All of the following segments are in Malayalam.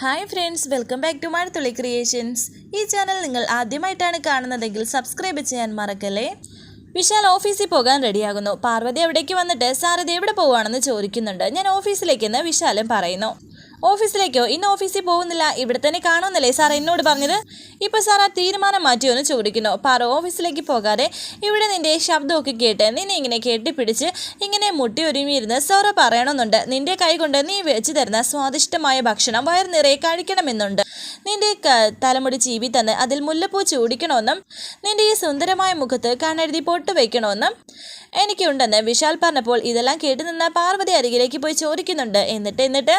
Hi friends welcome back to Mazhathulli creations ഈ ചാനൽ നിങ്ങൾ ആദ്യമായിട്ടാണ് കാണുന്നതെങ്കിൽ സബ്സ്ക്രൈബ് ചെയ്യാൻ മറക്കല്ലേ? വിശാൽ ഓഫീസിൽ പോകാൻ റെഡിയാകുന്നു. പാർവതി അവിടേക്ക് വന്നിട്ട് ഇത് എവിടെ പോവുകയാണെന്ന് ചോദിക്കുന്നുണ്ട്. ഞാൻ ഓഫീസിലേക്കെന്ന് വിശാലും പറയുന്നു. ഓഫീസിലേക്കോ. ഇന്ന് ഓഫീസിൽ പോകുന്നില്ല. ഇവിടെ തന്നെ കാണുമെന്നല്ലേ സാർ എന്നോട് പറഞ്ഞത്. ഇപ്പം സാർ ആ തീരുമാനം മാറ്റിയോ എന്ന് ചോദിക്കുന്നു. പാറ ഓഫീസിലേക്ക് പോകാതെ ഇവിടെ നിന്റെ ശബ്ദമൊക്കെ കേട്ട് നിന്നെ ഇങ്ങനെ കെട്ടിപ്പിടിച്ച് ഇങ്ങനെ മുട്ടി ഒരുമിയിരുന്ന് സോറ പറയണമെന്നുണ്ട്. നിന്റെ കൈ കൊണ്ട് നീ വെച്ച് തരുന്ന സ്വാദിഷ്ടമായ ഭക്ഷണം വയർ നിറയെ കഴിക്കണമെന്നുണ്ട്. നിന്റെ തലമുടി ചീവി തന്ന് അതിൽ മുല്ലപ്പൂ ചൂടിക്കണമെന്നും നിന്റെ ഈ സുന്ദരമായ മുഖത്ത് കണ്ണെഴുതി പൊട്ട് വയ്ക്കണമെന്നും എനിക്കുണ്ടെന്ന് വിശാൽ പറഞ്ഞപ്പോൾ ഇതെല്ലാം കേട്ട് നിന്ന പാർവതി അരികിലേക്ക് പോയി ചോദിക്കുന്നുണ്ട്. എന്നിട്ട് എന്നിട്ട്?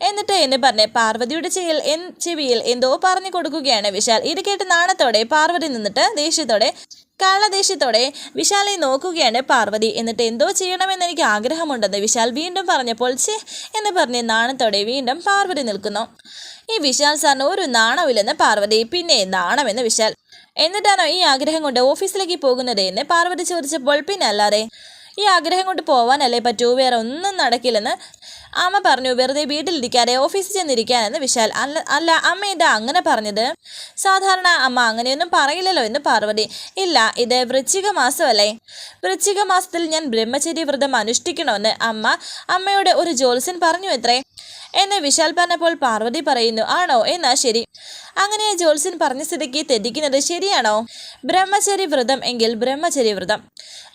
എന്നിട്ട് എന്ന് പറഞ്ഞ് പാർവതിയുടെ ചെയിൽ എൻ ചെവിയിൽ എന്തോ പറഞ്ഞു കൊടുക്കുകയാണ് വിശാൽ. ഇത് കേട്ട് നാണത്തോടെ പാർവതി നിന്നിട്ട് ദേഷ്യത്തോടെ കള്ളദേഷ്യത്തോടെ വിശാലെ നോക്കുകയാണ് പാർവതി. എന്നിട്ട് എന്തോ ചെയ്യണമെന്ന് എനിക്ക് ആഗ്രഹമുണ്ടെന്ന് വിശാൽ വീണ്ടും പറഞ്ഞപ്പോൾ ചേ എന്ന് പറഞ്ഞ് നാണത്തോടെ വീണ്ടും പാർവതി നിൽക്കുന്നു. ഈ വിശാൽ സാറിന് ഒരു നാണമില്ലെന്ന് പാർവതി പിന്നെ നാണമെന്ന് വിശാൽ? എന്നിട്ടാണോ ഈ ആഗ്രഹം കൊണ്ട് ഓഫീസിലേക്ക് പോകുന്നത് എന്ന് പാർവതി ചോദിച്ചപ്പോൾ പിന്നെ അല്ലാതെ ഈ ആഗ്രഹം കൊണ്ട് പോവാനല്ലേ പറ്റൂ? വേറെ ഒന്നും നടക്കില്ലെന്ന് അമ്മ പറഞ്ഞു വെറുതെ വീട്ടിലിരിക്കാതെ ഓഫീസിൽ ചെന്നിരിക്കാനെന്ന് വിശാൽ. അല്ല അല്ല അമ്മ ഇതാ അങ്ങനെ പറഞ്ഞത്. സാധാരണ അമ്മ അങ്ങനെയൊന്നും പറയില്ലല്ലോ എന്ന് പാർവതി. ഇല്ല ഇത് വൃശ്ചിക മാസമല്ലേ? വൃശ്ചിക മാസത്തിൽ ഞാൻ ബ്രഹ്മചര്യ വ്രതം അനുഷ്ഠിക്കണമെന്ന് അമ്മ അമ്മയോട് ഒരു ജോത്സ്യൻ പറഞ്ഞു എത്രേ. എന്ന് വിശാൽ പറഞ്ഞപ്പോൾ പാർവതി പറയുന്നു ആണോ? എന്നാ ശരി. അങ്ങനെ ജോത്സ്യൻ പറഞ്ഞ സ്ഥിതിക്ക് തെറ്റിക്കുന്നത് ശരിയാണോ? ബ്രഹ്മചരി വ്രതം എങ്കിൽ ബ്രഹ്മചരി വ്രതം.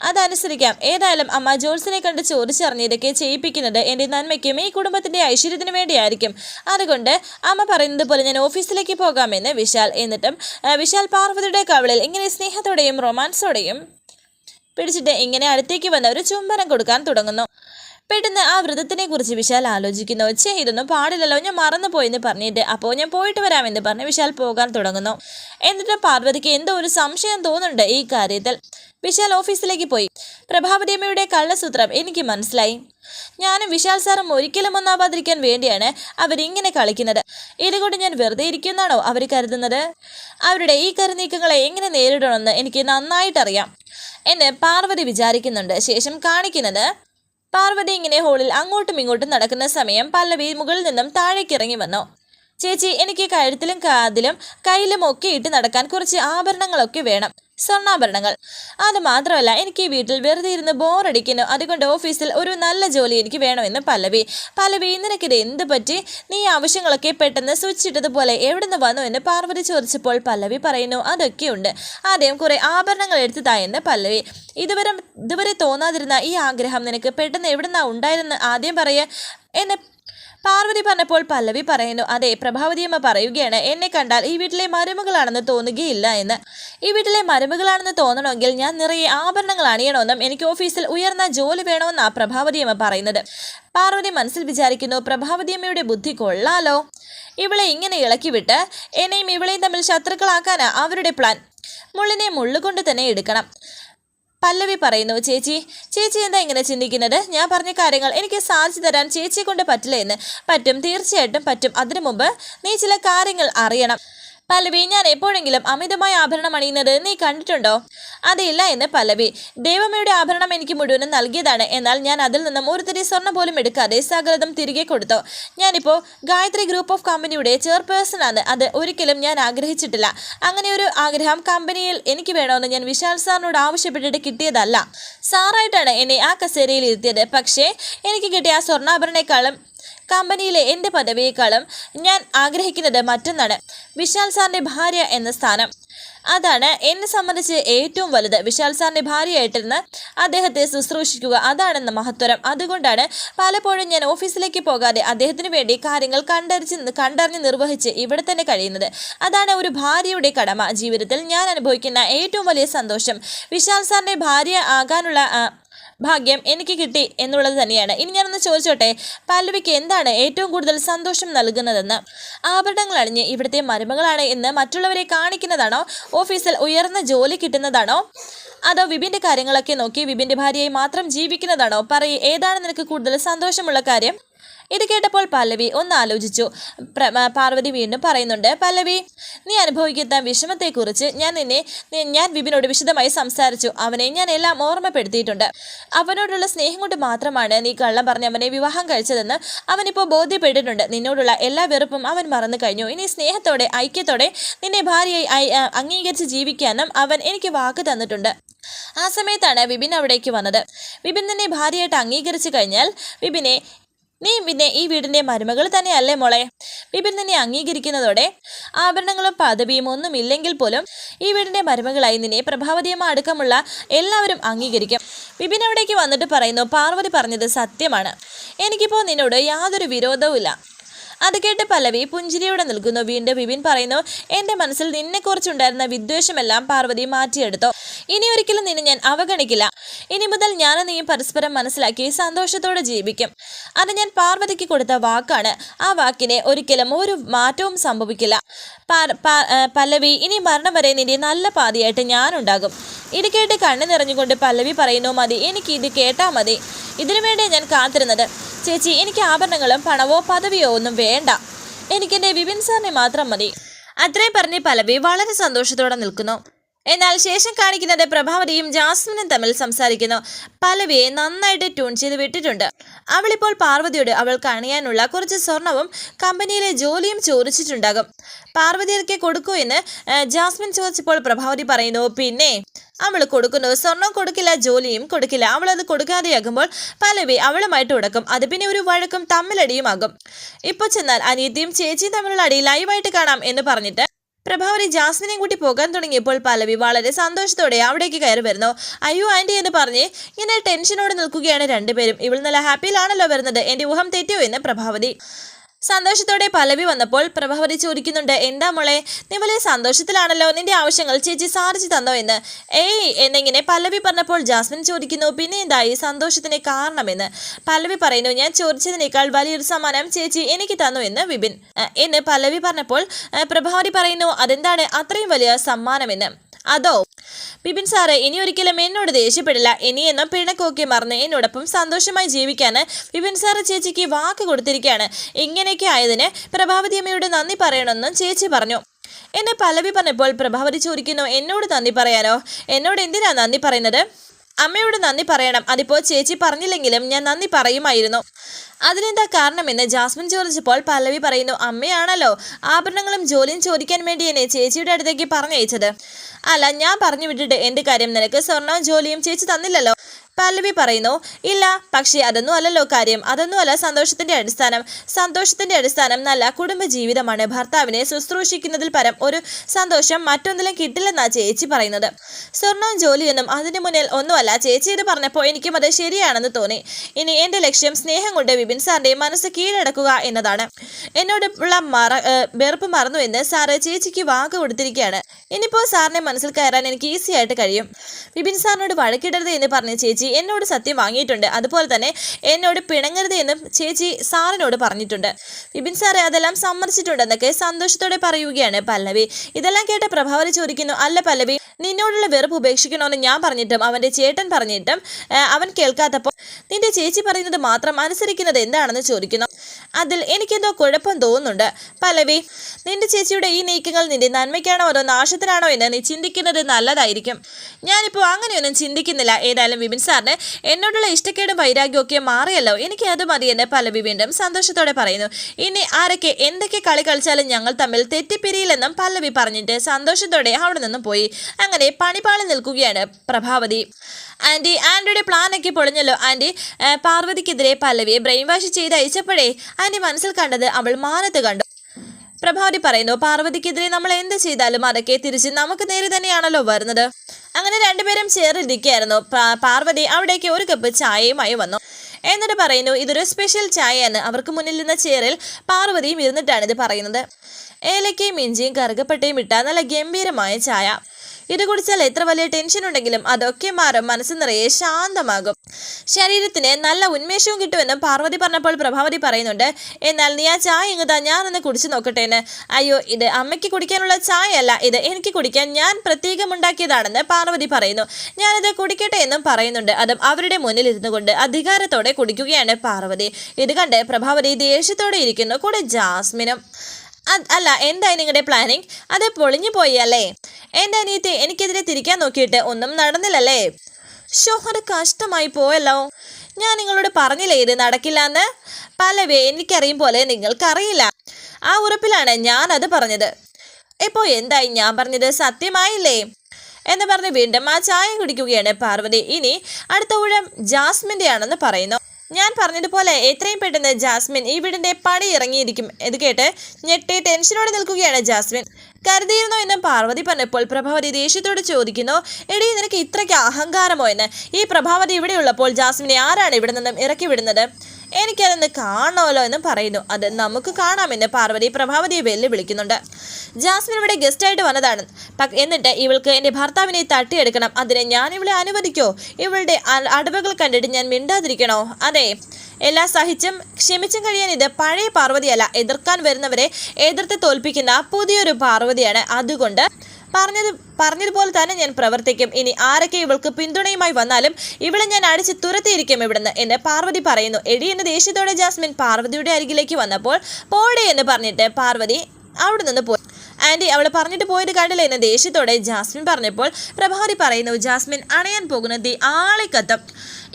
അതനുസരിക്കാം. ഏതായാലും അമ്മ ജോത്സ്യനെ കണ്ട് ചോദിച്ചറിഞ്ഞ് ഇതൊക്കെ ചെയ്യിപ്പിക്കുന്നത് എന്റെ നന്മയ്ക്കും ഈ കുടുംബത്തിന്റെ ഐശ്വര്യത്തിനു വേണ്ടിയായിരിക്കും. അതുകൊണ്ട് അമ്മ പറയുന്നത് പോലെ ഞാൻ ഓഫീസിലേക്ക് പോകാമെന്ന് വിശാൽ. എന്നിട്ടും വിശാൽ പാർവതിയുടെ കവളിൽ ഇങ്ങനെ സ്നേഹത്തോടെയും റൊമാൻസോടെയും പിടിച്ചിട്ട് ഇങ്ങനെ അടുത്തേക്ക് വന്ന് ഒരു ചുംബനം കൊടുക്കാൻ തുടങ്ങുന്നു. പെട്ടെന്ന് ആ വ്രതത്തിനെ കുറിച്ച് വിശാൽ ആലോചിക്കുന്നു. ചേ ഇതൊന്നും പാടില്ലല്ലോ. ഞാൻ മറന്നുപോയെന്ന് പറഞ്ഞിട്ട് അപ്പോൾ ഞാൻ പോയിട്ട് വരാമെന്ന് പറഞ്ഞ് വിശാൽ പോകാൻ തുടങ്ങുന്നു. എന്നിട്ട് പാർവതിക്ക് എന്തോ ഒരു സംശയം തോന്നുന്നുണ്ട് ഈ കാര്യത്തിൽ. വിശാൽ ഓഫീസിലേക്ക് പോയി. പ്രഭാവതിയമ്മയുടെ കള്ളസൂത്രം എനിക്ക് മനസ്സിലായി. ഞാനും വിശാൽ സാറും ഒരിക്കലും ഒന്നാവാതിരിക്കാൻ വേണ്ടിയാണ് അവരിങ്ങനെ കളിക്കുന്നത്. ഇതുകൊണ്ട് ഞാൻ വെറുതെ ഇരിക്കുന്നാണോ അവർ കരുതുന്നത്? അവരുടെ ഈ കരുനീക്കങ്ങളെ എങ്ങനെ നേരിടണമെന്ന് എനിക്ക് നന്നായിട്ടറിയാം. എന്ന് പാർവതി വിചാരിക്കുന്നുണ്ട്. ശേഷം കാണിക്കുന്നത് പാർവതി ഇങ്ങനെ ഹോളിൽ അങ്ങോട്ടും ഇങ്ങോട്ടും നടക്കുന്ന സമയം പല്ലവി മുകളിൽ നിന്നും താഴേക്ക് ഇറങ്ങി വന്നു. ചേച്ചി എനിക്ക് കഴുത്തിലും കാതിലും കയ്യിലും ഒക്കെ ഇട്ട് നടക്കാൻ കുറച്ച് ആഭരണങ്ങളൊക്കെ വേണം. സ്വർണാഭരണങ്ങൾ. അത് മാത്രമല്ല എനിക്ക് ഈ വീട്ടിൽ വെറുതെ ഇരുന്ന് ബോറടിക്കുന്നു അതുകൊണ്ട് ഓഫീസിൽ ഒരു നല്ല ജോലി എനിക്ക് വേണമെന്ന് പല്ലവി. പല്ലവി നിനക്കിത് എന്ത് പറ്റി? നീ ആവശ്യങ്ങളൊക്കെ പെട്ടെന്ന് സ്വിച്ച് ഇട്ടതുപോലെ എവിടെ നിന്ന് വന്നു എന്ന് പാർവതി ചോദിച്ചപ്പോൾ പല്ലവി പറയുന്നു അതൊക്കെയുണ്ട്. ആദ്യം കുറേ ആഭരണങ്ങൾ എടുത്തു തായെന്ന് പല്ലവി. ഇതുവരെ ഇതുവരെ തോന്നാതിരുന്ന ഈ ആഗ്രഹം നിനക്ക് പെട്ടെന്ന് എവിടുന്നാ ഉണ്ടായതെന്ന് ആദ്യം പറയ എന്നെ പാർവതി പറഞ്ഞപ്പോൾ പല്ലവി പറയുന്നു അതെ പ്രഭാവതിയമ്മ പറയുകയാണ് എന്നെ കണ്ടാൽ ഈ വീട്ടിലെ മരുമകളാണെന്ന് തോന്നുകയില്ല എന്ന്. ഈ വീട്ടിലെ മരുമകളാണെന്ന് തോന്നണമെങ്കിൽ ഞാൻ നിറയെ ആഭരണങ്ങൾ അണിയണമെന്നും എനിക്ക് ഓഫീസിൽ ഉയർന്ന ജോലി വേണമെന്നാ പ്രഭാവതിയമ്മ പറയുന്നത്. പാർവതി മനസ്സിൽ വിചാരിക്കുന്നു പ്രഭാവതിയമ്മയുടെ ബുദ്ധി കൊള്ളാലോ. ഇവളെ ഇങ്ങനെ ഇളക്കിവിട്ട് എന്നെയും ഇവളെയും തമ്മിൽ ശത്രുക്കളാക്കാനാ അവരുടെ പ്ലാൻ. മുള്ളിനെ മുള്ളുകൊണ്ട് തന്നെ എടുക്കണം. പല്ലവി പറയുന്നു ചേച്ചി ചേച്ചി എന്താ ഇങ്ങനെ ചിന്തിക്കുന്നത്? ഞാൻ പറഞ്ഞ കാര്യങ്ങൾ എനിക്ക് സാധിച്ചു തരാൻ ചേച്ചിയെ കൊണ്ട് പറ്റില്ല എന്ന്. പറ്റും തീർച്ചയായിട്ടും പറ്റും. അതിനു മുമ്പ് നീ ചില കാര്യങ്ങൾ അറിയണം. പല്ലവി ഞാൻ എപ്പോഴെങ്കിലും അമിതമായ ആഭരണം അണിയുന്നത് നീ കണ്ടിട്ടുണ്ടോ? അതില്ല എന്ന് പല്ലവി. ദേവമ്മയുടെ ആഭരണം എനിക്ക് മുഴുവനും നൽകിയതാണ്. എന്നാൽ ഞാൻ അതിൽ നിന്നും ഒരു തിരി സ്വർണം പോലും എടുക്കാതെ സകലതും തിരികെ കൊടുത്തു. ഞാനിപ്പോൾ ഗായത്രി ഗ്രൂപ്പ് ഓഫ് കമ്പനിയുടെ ചെയർപേഴ്സൺ ആണ്. അത് ഒരിക്കലും ഞാൻ ആഗ്രഹിച്ചിട്ടില്ല. അങ്ങനെ ഒരു ആഗ്രഹം കമ്പനിയിൽ എനിക്ക് വേണമെന്ന് ഞാൻ വിശാൽ സാറിനോട് ആവശ്യപ്പെട്ടിട്ട് കിട്ടിയതല്ല. സാറായിട്ടാണ് എന്നെ ആ കസേരയിൽ ഇരുത്തിയത്. പക്ഷേ എനിക്ക് കിട്ടിയ ആ സ്വർണാഭരണേക്കാളും കമ്പനിയിലെ എന്റെ പദവിയേക്കാളും ഞാൻ ആഗ്രഹിക്കുന്നത് മറ്റൊന്നാണ്. വിശാൽ സാറിന്റെ ഭാര്യ എന്ന സ്ഥാനം. അതാണ് എന്നെ സംബന്ധിച്ച് ഏറ്റവും വലുത്. വിശാൽ സാറിന്റെ ഭാര്യയായിട്ടിരുന്ന് അദ്ദേഹത്തെ ശുശ്രൂഷിക്കുക അതാണെന്ന് മഹത്വരം. അതുകൊണ്ടാണ് പലപ്പോഴും ഞാൻ ഓഫീസിലേക്ക് പോകാതെ അദ്ദേഹത്തിന് വേണ്ടി കാര്യങ്ങൾ കണ്ടറിച്ച് കണ്ടറിഞ്ഞ് നിർവഹിച്ച് ഇവിടെ തന്നെ കഴിയുന്നത്. അതാണ് ഒരു ഭാര്യയുടെ കടമ. ജീവിതത്തിൽ ഞാൻ അനുഭവിക്കുന്ന ഏറ്റവും വലിയ സന്തോഷം. വിശാൽ സാറിന്റെ ഭാര്യ ആകാനുള്ള ഭാഗ്യം എനിക്ക് കിട്ടി എന്നുള്ളത് തന്നെയാണ്. ഇനി ഞാനൊന്ന് ചോദിച്ചോട്ടെ പല്ലവിക്ക് എന്താണ് ഏറ്റവും കൂടുതൽ സന്തോഷം നൽകുന്നതെന്ന്? ആഭരണങ്ങൾ അണിഞ്ഞ് ഇവിടുത്തെ മരുമകളാണ് എന്ന് മറ്റുള്ളവരെ കാണിക്കുന്നതാണോ? ഓഫീസിൽ ഉയർന്ന ജോലി കിട്ടുന്നതാണോ? അതോ വിപിന്റെ കാര്യങ്ങളൊക്കെ നോക്കി വിപിന്റെ ഭാര്യയായി മാത്രം ജീവിക്കുന്നതാണോ? പറയ് ഏതാണ് നിനക്ക് കൂടുതൽ സന്തോഷമുള്ള കാര്യം? ഇത് കേട്ടപ്പോൾ പല്ലവി ഒന്ന് ആലോചിച്ചു. പാർവതി വീണ്ടും പറയുന്നുണ്ട് പല്ലവി നീ അനുഭവിക്കുന്ന വിഷമത്തെക്കുറിച്ച് ഞാൻ നിന്നെ ഞാൻ വിപിനോട് വിശദമായി സംസാരിച്ചു. അവനെ ഞാൻ എല്ലാം ഓർമ്മപ്പെടുത്തിയിട്ടുണ്ട്. അവനോടുള്ള സ്നേഹം കൊണ്ട് മാത്രമാണ് നീ കള്ളം പറഞ്ഞ് അവനെ വിവാഹം കഴിച്ചതെന്ന് അവനിപ്പോൾ ബോധ്യപ്പെട്ടിട്ടുണ്ട്. നിന്നോടുള്ള എല്ലാ വെറുപ്പും അവൻ മറന്നു കഴിഞ്ഞു. ഇനി സ്നേഹത്തോടെ ഐക്യത്തോടെ നിന്നെ ഭാര്യയായി അംഗീകരിച്ച് ജീവിക്കാനും അവൻ എനിക്ക് വാക്ക് തന്നിട്ടുണ്ട്. ആ സമയത്താണ് വിപിൻ അവിടേക്ക് വന്നത്. വിപിൻ നിന്നെ ഭാര്യയായിട്ട് അംഗീകരിച്ചു കഴിഞ്ഞാൽ വിപിനെ നീ പിന്നെ ഈ വീടിന്റെ മരുമകൾ തന്നെയല്ലേ മോളെ? വിപിൻ നിന്നെ അംഗീകരിക്കുന്നതോടെ ആഭരണങ്ങളും പദവിയും ഒന്നും ഇല്ലെങ്കിൽ പോലും ഈ വീടിന്റെ മരുമകളായി നിന്നെ പ്രഭാവതിയമ്മ അടക്കമുള്ള എല്ലാവരും അംഗീകരിക്കും. വിപിൻ അവിടേക്ക് വന്നിട്ട് പറയുന്നു പാർവതി പറഞ്ഞത് സത്യമാണ്. എനിക്കിപ്പോൾ നിന്നോട് യാതൊരു വിരോധവുമില്ല. അത് കേട്ട് പല്ലവി പുഞ്ചിരിയോടെ നിൽക്കുന്നു. വീണ്ടും വിപിൻ പറയുന്നു എന്റെ മനസ്സിൽ നിന്നെക്കുറിച്ചുണ്ടായിരുന്ന വിദ്വേഷമെല്ലാം പാർവതി മാറ്റിയെടുത്തു. ഇനി ഒരിക്കലും നിന്നെ ഞാൻ അവഗണിക്കില്ല. ഇനി മുതൽ ഞാനും നീയും പരസ്പരം മനസ്സിലാക്കി സന്തോഷത്തോടെ ജീവിക്കും. അത് ഞാൻ പാർവതിക്ക് കൊടുത്ത വാക്കാണ്. ആ വാക്കിനെ ഒരിക്കലും ഒരു മാറ്റവും സംഭവിക്കില്ല. പല്ലവി ഇനി മരണം വരെ നിന്റെ നല്ല പാതിയായിട്ട് ഞാനുണ്ടാകും. ഇത് കേട്ട് കണ്ണു നിറഞ്ഞുകൊണ്ട് പല്ലവി പറയുന്നു മതി എനിക്ക് ഇത് കേട്ടാ മതി. ഇതിനു വേണ്ടി ഞാൻ കാത്തിരുന്നത്. ചേച്ചി എനിക്ക് ആഭരണങ്ങളും പണവോ പദവിയോ ഒന്നും വേണ്ട എനിക്കെന്റെ വിപിൻ സാറിനെ മാത്രം മതി. അത്രയും പറഞ്ഞ് പലവി വളരെ സന്തോഷത്തോടെ നിൽക്കുന്നു. എന്നാൽ ശേഷം കാണിക്കുന്നത് പ്രഭാവതിയും ജാസ്മിനും തമ്മിൽ സംസാരിക്കുന്നു. പലവിയെ നന്നായിട്ട് ട്യൂൺ ചെയ്ത് വിട്ടിട്ടുണ്ട്. അവളിപ്പോൾ പാർവതിയോട് അവൾക്ക് അണിയാനുള്ള കുറച്ച് സ്വർണവും കമ്പനിയിലെ ജോലിയും ചോദിച്ചിട്ടുണ്ടാകും. പാർവതിയൊക്കെ കൊടുക്കൂ എന്ന് ജാസ്മിൻ ചോദിച്ചപ്പോൾ പ്രഭാവതി പറയുന്നു പിന്നെ അവൾ കൊടുക്കുന്നു. സ്വർണം കൊടുക്കില്ല ജോലിയും കൊടുക്കില്ല. അവൾ അത് കൊടുക്കാതെയാകുമ്പോൾ പലവി അവളുമായിട്ട് ഉടക്കും. അത് പിന്നെ ഒരു വഴക്കും തമ്മിലടിയുമാകും. ഇപ്പോൾ ചെന്നാൽ അനീതിയും ചേച്ചിയും തമ്മിലുള്ള അടി ലൈവായിട്ട് കാണാം എന്ന് പറഞ്ഞിട്ട് പ്രഭാവതി ജാസ്മിനെയും കൂട്ടി പോകാൻ തുടങ്ങിയപ്പോൾ പലവി വളരെ സന്തോഷത്തോടെ അവിടേക്ക് കയറി വരുന്നു. അയ്യോ ആന്റി എന്ന് പറഞ്ഞ് ഇങ്ങനെ ടെൻഷനോടെ നിൽക്കുകയാണ് രണ്ടുപേരും. ഇവൾ നല്ല ഹാപ്പിയിലാണല്ലോ വരുന്നത്. എന്റെ ഊഹം തെറ്റിയോ എന്ന് പ്രഭാവതി സന്തോഷത്തോടെ പലവി വന്നപ്പോൾ പ്രഭാവതി ചോദിക്കുന്നുണ്ട് എന്താ മോളെ നീ വലിയ സന്തോഷത്തിലാണല്ലോ നിന്റെ ആവശ്യങ്ങൾ ചേച്ചി സാധിച്ചു തന്നോ എന്ന്? ഏയ് എന്നിങ്ങനെ പല്ലവി പറഞ്ഞപ്പോൾ ജാസ്മിൻ ചോദിക്കുന്നു പിന്നെ എന്തായി സന്തോഷത്തിന് കാരണമെന്ന് പല്ലവി പറയുന്നു ഞാൻ ചോദിച്ചതിനേക്കാൾ വലിയൊരു സമ്മാനം ചേച്ചി എനിക്ക് തന്നു എന്ന് വിപിൻ. എന്ന് പല്ലവി പറഞ്ഞപ്പോൾ പ്രഭാവതി പറയുന്നു അതെന്താണ് അത്രയും വലിയ സമ്മാനമെന്ന് അതോ? ബിപിൻ സാറേ ഇനി ഒരിക്കലും എന്നോട് ദേഷ്യപ്പെടില്ല. ഇനിയെന്നും പിണക്കൊക്കെ മറന്ന് എന്നോടൊപ്പം സന്തോഷമായി ജീവിക്കാൻ ബിപിൻ സാറ് ചേച്ചിക്ക് വാക്ക് കൊടുത്തിരിക്കുകയാണ് ഇങ്ങനെയൊക്കെ ആയതിന് പ്രഭാവതി അമ്മയോട് നന്ദി പറയണമെന്നും ചേച്ചി പറഞ്ഞു. എന്നെ പലവി പറഞ്ഞപ്പോൾ പ്രഭാവതി ചോദിക്കുന്നു എന്നോട് നന്ദി പറയാനോ? എന്നോട് എന്തിനാ നന്ദി പറയുന്നത്? അമ്മയോട് നന്ദി പറയണം. അതിപ്പോൾ ചേച്ചി പറഞ്ഞില്ലെങ്കിലും ഞാൻ നന്ദി പറയുമായിരുന്നു. അതിനെന്താ കാരണമെന്ന് ജാസ്മിൻ ചോദിച്ചപ്പോൾ പല്ലവി പറയുന്നു അമ്മയാണല്ലോ. ആഭരണങ്ങളും ജോലിയും ചോദിക്കാൻ വേണ്ടി എന്നെ ചേച്ചിയുടെ അടുത്തേക്ക് പറഞ്ഞയച്ചത്. അല്ല ഞാൻ പറഞ്ഞു വിട്ടിട്ട് എന്ത് കാര്യം? നിനക്ക് സ്വർണവും ജോലിയും ചേച്ചി തന്നില്ലല്ലോ. പല്ലവി പറയുന്നു ഇല്ല പക്ഷേ അതൊന്നും അല്ലല്ലോ കാര്യം. അതൊന്നും അല്ല സന്തോഷത്തിന്റെ അടിസ്ഥാനം. സന്തോഷത്തിന്റെ അടിസ്ഥാനം നല്ല കുടുംബജീവിതമാണ്. ഭർത്താവിനെ ശുശ്രൂഷിക്കുന്നതിൽ പരം ഒരു സന്തോഷം മറ്റൊന്നിലും കിട്ടില്ലെന്നാ ചേച്ചി പറയുന്നത്. സ്വർണവും ജോലിയൊന്നും അതിനു മുന്നിൽ ഒന്നുമല്ല. ചേച്ചി ഇത് പറഞ്ഞപ്പോൾ എനിക്കും അത് ശരിയാണെന്ന് തോന്നി. ഇനി എന്റെ ലക്ഷ്യം സ്നേഹം കൊണ്ട് വിപിൻ സാറിന്റെ മനസ്സ് കീഴടക്കുക എന്നതാണ്. എന്നോടുള്ള മറ വെറുപ്പ് മറന്നു എന്ന് സാറ് ചേച്ചിക്ക് വാക്ക് കൊടുത്തിരിക്കുകയാണ്. ഇനിയിപ്പോൾ സാറിനെ മനസ്സിൽ കയറാൻ എനിക്ക് ഈസി ആയിട്ട് കഴിയും. ബിബിൻ സാറിനോട് വഴക്കിടരുത് എന്ന് പറഞ്ഞ ചേച്ചി എന്നോട് സത്യം വാങ്ങിയിട്ടുണ്ട്. അതുപോലെ തന്നെ എന്നോട് പിണങ്ങരുത് എന്നും ചേച്ചി സാറിനോട് പറഞ്ഞിട്ടുണ്ട്. ബിബിൻ സാറെ അതെല്ലാം സമ്മതിച്ചിട്ടുണ്ടെന്നൊക്കെ സന്തോഷത്തോടെ പറയുകയാണ് പല്ലവി. ഇതെല്ലാം കേട്ട പ്രഭാവതി ചോദിക്കുന്നു അല്ല പല്ലവി നിന്നോടുള്ള വെറുപ്പ് ഉപേക്ഷിക്കണമെന്ന് ഞാൻ പറഞ്ഞിട്ടും അവന്റെ ചേട്ടൻ പറഞ്ഞിട്ടും അവൻ കേൾക്കാത്തപ്പോൾ നിന്റെ ചേച്ചി പറയുന്നത് മാത്രം അനുസരിക്കുന്നത് എന്താണെന്ന് ചോദിക്കുന്നു. അതിൽ എനിക്കെന്തോ കുഴപ്പം തോന്നുന്നുണ്ട്. പലവി നിന്റെ ചേച്ചിയുടെ ഈ നീക്കങ്ങൾ നിന്റെ നന്മയ്ക്കാണോ അതോ നാശത്തിനാണോ എന്ന് നീ ചിന്തിക്കുന്നത് നല്ലതായിരിക്കും. ഞാനിപ്പോൾ അങ്ങനെയൊന്നും ചിന്തിക്കുന്നില്ല. ഏതായാലും വിപിൻ സാറിന് എന്നോടുള്ള ഇഷ്ടക്കേടും വൈരാഗ്യമൊക്കെ മാറിയല്ലോ. എനിക്ക് അത് മതിയെന്ന് പലവി വീണ്ടും സന്തോഷത്തോടെ പറയുന്നു. ഇനി ആരൊക്കെ എന്തൊക്കെ കളി കളിച്ചാലും ഞങ്ങൾ തമ്മിൽ തെറ്റിപ്പിരിയില്ലെന്നും പല്ലവി പറഞ്ഞിട്ട് സന്തോഷത്തോടെ അവിടെ നിന്നും പോയി. അങ്ങനെ പണിപാളി നിൽക്കുകയാണ് പ്രഭാവതി. ആന്റി ആന്റിയുടെ പ്ലാനൊക്കെ പൊളിഞ്ഞല്ലോ. ആന്റി പാർവതിക്കെതിരെ പല്ലവിയെ ബ്രെയിൻ വാഷ് ചെയ്ത് അയച്ചപ്പോഴേ ആന്റി മനസ്സിൽ കണ്ടത് അവൾ മാനത്ത് കണ്ടു. പ്രഭാവതി പറയുന്നു പാർവതിക്കെതിരെ നമ്മൾ എന്ത് ചെയ്താലും അതൊക്കെ തിരിച്ച് നമുക്ക് നേരെ തന്നെയാണല്ലോ വരുന്നത്. അങ്ങനെ രണ്ടുപേരും ചേർന്നിരിക്കുകയായിരുന്നു പാർവതി അവിടേക്ക് ഒരു കപ്പ് ചായയുമായി വന്നു. എന്നിട്ട് പറയുന്നു ഇതൊരു സ്പെഷ്യൽ ചായയാണ്. അവർക്ക് മുന്നിൽ നിന്ന ചേറിൽ പാർവതിയും ഇരുന്നിട്ടാണ് ഇത് പറയുന്നത്. ഏലക്കയും ഇഞ്ചിയും കറുകപ്പട്ടയും ഇട്ട നല്ല ഗംഭീരമായ ചായ. ഇത് കുടിച്ചാൽ എത്ര വലിയ ടെൻഷൻ ഉണ്ടെങ്കിലും അതൊക്കെ മാറും. മനസ്സ് നിറയെ ശാന്തമാകും. ശരീരത്തിന് നല്ല ഉന്മേഷവും കിട്ടുമെന്നും പാർവതി പറഞ്ഞപ്പോൾ പ്രഭാവതി പറയുന്നുണ്ട്. എന്നാൽ നീ ആ ചായ ഇങ്ങതാ ഞാനൊന്ന് കുടിച്ചു നോക്കട്ടെ അയ്യോ ഇത് അമ്മയ്ക്ക് കുടിക്കാനുള്ള ചായയല്ല ഇത് എനിക്ക് കുടിക്കാൻ ഞാൻ പ്രത്യേകം ഉണ്ടാക്കിയതാണെന്ന് പാർവതി പറയുന്നു. ഞാനിത് കുടിക്കട്ടെ എന്നും പറയുന്നുണ്ട്. അതും അവരുടെ മുന്നിൽ ഇരുന്നു കൊണ്ട് അധികാരത്തോടെ കുടിക്കുകയാണ് പാർവതി. ഇത് കണ്ട് പ്രഭാവതി ദേഷ്യത്തോടെ ഇരിക്കുന്നു. കൂടെ ജാസ്മിനും അല്ല എന്തായി നിങ്ങളുടെ പ്ലാനിങ് അത് പൊളിഞ്ഞു പോയി അല്ലേ? എന്റെ അനിയത്തെ എനിക്കെതിരെ തിരിക്കാൻ നോക്കിയിട്ട് ഒന്നും നടന്നില്ലല്ലേ? ഷോഹർ കഷ്ടമായി പോയല്ലോ. ഞാൻ നിങ്ങളോട് പറഞ്ഞില്ലേ ഇത് നടക്കില്ല എന്ന് പലവേ എനിക്കറിയും പോലെ നിങ്ങൾക്കറിയില്ല. ആ ഉറപ്പിലാണ് ഞാൻ അത് പറഞ്ഞത്. ഇപ്പോൾ എന്തായി ഞാൻ പറഞ്ഞത് സത്യമായില്ലേ? എന്ന് പറഞ്ഞ് വീണ്ടും ആ ചായ കുടിക്കുകയാണ് പാർവതി. ഇനി അടുത്ത ഊഴം ജാസ്മിന്റെ ആണെന്ന് പറയുന്നു. ഞാൻ പറഞ്ഞതുപോലെ എത്രയും പെട്ടെന്ന് ജാസ്മിൻ ഈ വീടിന്റെ പടി ഇറങ്ങിയിരിക്കും. ഇത് കേട്ട് ഞെട്ടി ടെൻഷനോടെ നിൽക്കുകയാണ് ജാസ്മിൻ. കരുതിയിരുന്നോ എന്ന് പാർവതി പറഞ്ഞപ്പോൾ പ്രഭാവതി ദേഷ്യത്തോട് ചോദിക്കുന്നു എടി നിനക്ക് ഇത്രയ്ക്ക് അഹങ്കാരമോ എന്ന്? ഈ പ്രഭാവതി ഇവിടെയുള്ളപ്പോൾ ജാസ്മിനെ ആരാണ് ഇവിടെ നിന്നും ഇറക്കി വിടുന്നത്? എനിക്കതൊന്ന് കാണണമല്ലോ എന്ന് പറയുന്നു. അത് നമുക്ക് കാണാമെന്ന് പാർവതി പ്രഭാവതിയെ വെല്ലുവിളിക്കുന്നുണ്ട്. ജാസ്മിൻ ഇവിടെ ഗസ്റ്റായിട്ട് വന്നതാണ്. എന്നിട്ട് ഇവൾക്ക് എന്റെ ഭർത്താവിനെ തട്ടിയെടുക്കണം. അതിന് ഞാൻ ഇവളെ അനുവദിക്കോ? ഇവളുടെ അടവുകൾ കണ്ടിട്ട് ഞാൻ മിണ്ടാതിരിക്കണോ? അതെ. എല്ലാ സഹിച്ചും ക്ഷമിച്ചും കഴിയാൻ ഇത് പഴയ പാർവതിയല്ല. എതിർക്കാൻ വരുന്നവരെ എതിർത്ത് തോൽപ്പിക്കുന്ന പുതിയൊരു പാർവതിയാണ്. അതുകൊണ്ട് പറഞ്ഞത് പറഞ്ഞതുപോലെ തന്നെ ഞാൻ പ്രവർത്തിക്കും. ഇനി ആരൊക്കെ ഇവൾക്ക് പിന്തുണയുമായി വന്നാലും ഇവളെ ഞാൻ അടിച്ച് തുരത്തിയിരിക്കും ഇവിടുന്ന് എന്ന് പാർവതി പറയുന്നു. എടി എന്ന് ദേഷ്യത്തോടെ ജാസ്മിൻ പാർവതിയുടെ അരികിലേക്ക് വന്നപ്പോൾ പോടെ എന്ന് പറഞ്ഞിട്ട് പാർവതി അവിടെ നിന്ന് പോയി. ആന്റി അവൾ പറഞ്ഞിട്ട് പോയത് കണ്ടില്ല എന്ന് ദേഷ്യത്തോടെ ജാസ്മിൻ പറഞ്ഞപ്പോൾ പ്രഭാതി പറയുന്നു ജാസ്മിൻ അണയാൻ പോകുന്ന ദി ആളിക്കത്തം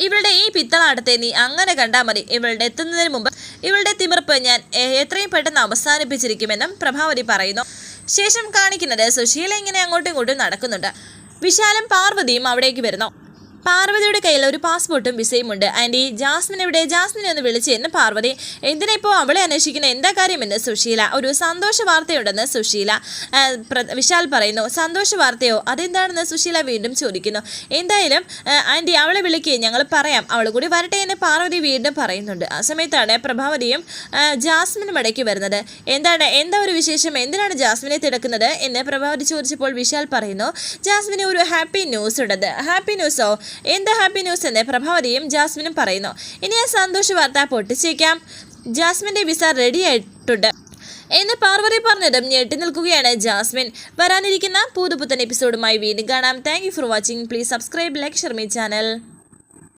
ഇവളുടെ ഈ പിത്തളാട്ടത്തെ നീ അങ്ങനെ കണ്ടാൽ മതി. ഇവളുടെ എത്തുന്നതിന് മുമ്പ് ഇവളുടെ തിമിർപ്പ് ഞാൻ എത്രയും പെട്ടെന്ന് അവസാനിപ്പിച്ചിരിക്കുമെന്നും പ്രഭാവതി പറയുന്നു. ശേഷം കാണിക്കുന്നത് സുശീല ഇങ്ങനെ അങ്ങോട്ടും ഇങ്ങോട്ടും നടക്കുന്നുണ്ട്. വിശാലം പാർവതിയും അവിടേക്ക് വരുന്നു. പാർവതിയുടെ കയ്യിൽ ഒരു പാസ്പോർട്ടും വിസയും ഉണ്ട്. ആന്റി ജാസ്മിൻ എവിടെ? ജാസ്മിനെ ഒന്ന് വിളിച്ച് എന്ന് പാർവതി എന്തിനാ ഇപ്പോൾ അവളെ അന്വേഷിക്കുന്ന? എന്താ കാര്യമെന്ന് സുശീല. ഒരു സന്തോഷ വാർത്തയുണ്ടെന്ന് സുശീല വിശാൽ പറയുന്നു. സന്തോഷ വാർത്തയോ? അതെന്താണെന്ന് സുശീല വീണ്ടും ചോദിക്കുന്നു. എന്തായാലും ആന്റി അവളെ വിളിക്കുക ഞങ്ങൾ പറയാം. അവൾ കൂടി വരട്ടെ എന്ന് പാർവതി വീണ്ടും പറയുന്നുണ്ട്. ആ സമയത്താണ് പ്രഭാവതിയും ജാസ്മിനും ഇടയ്ക്ക് വരുന്നത്. എന്താണ് എന്താ ഒരു വിശേഷം? എന്തിനാണ് ജാസ്മിനെ തിടക്കുന്നത് എന്ന് പ്രഭാവതി ചോദിച്ചപ്പോൾ വിശാൽ പറയുന്നു ജാസ്മിന് ഒരു ഹാപ്പി ന്യൂസ് ഉണ്ടത് ഹാപ്പി ന്യൂസോ? എന്താ ഹാപ്പി ന്യൂസ് എന്ന് പ്രഭാവതിയും ജാസ്മിനും പറയുന്നു. ഇനി ആ സന്തോഷ വാർത്ത പൊട്ടിച്ചേക്കാം ജാസ്മിന്റെ വിസ റെഡി ആയിട്ടുണ്ട്. എന്ന് പാർവതി പറഞ്ഞതും ഞെട്ടി നിൽക്കുകയാണ് ജാസ്മിൻ. വരാനിരിക്കുന്ന പുതുപുത്തൻ എപ്പിസോഡുമായി വീണ്ടും കാണാം. Thank for watching please subscribe like Sharmi channel